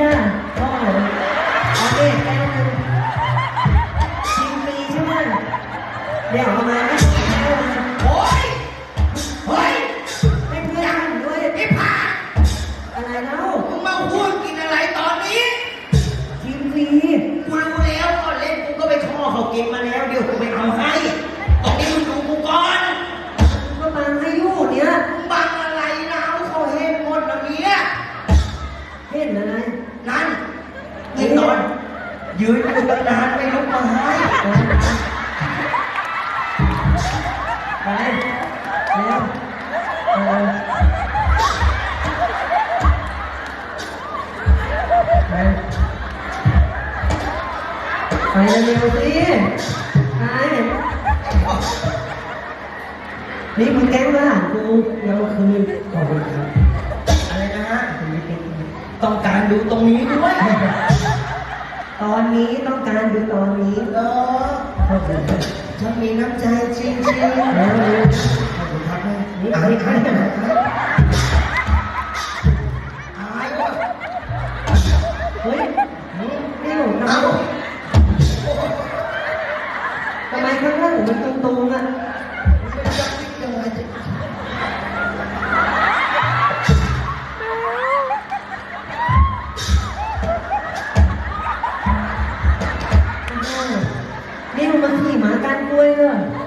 จ้าพ่อเอาเด็กแก้วหนึงชิมฟรีใช่ไหมเดี๋ยวเอามาให้แก้วหนึงโอ้ยเฮ้ยให้เพื่อนด้วยไอ้ผ่าอะไรเล่ามึงมาพูดกินอะไรตอนนี้ชิมฟรีกูรู้แล้วก่อนเล่นกูก็ไปข้อเขากินมาแล้ว ยืนอยู่ตั้งนานไม่ลุกมาให้ไปแล้วเออไปไปเร็วๆสิไปนี่มึงแกล้งมาหากูยังคืนขอบคุณครับอะไรนะฮะต้องการดูตรงนี้ด้วย ตอนนี้ต้องการดูตอนนี้เออขอบคุณครับฉันมีน้ำใจจริงๆแล้วเลยขอบคุณครับแม่นี่อายอายอายอายว่ะเฮ้ยนี่หนูทำไมเอ้าทำไมข้างหน้าหนูมันตรงๆอะไม่จะคิดยังไง จะนี่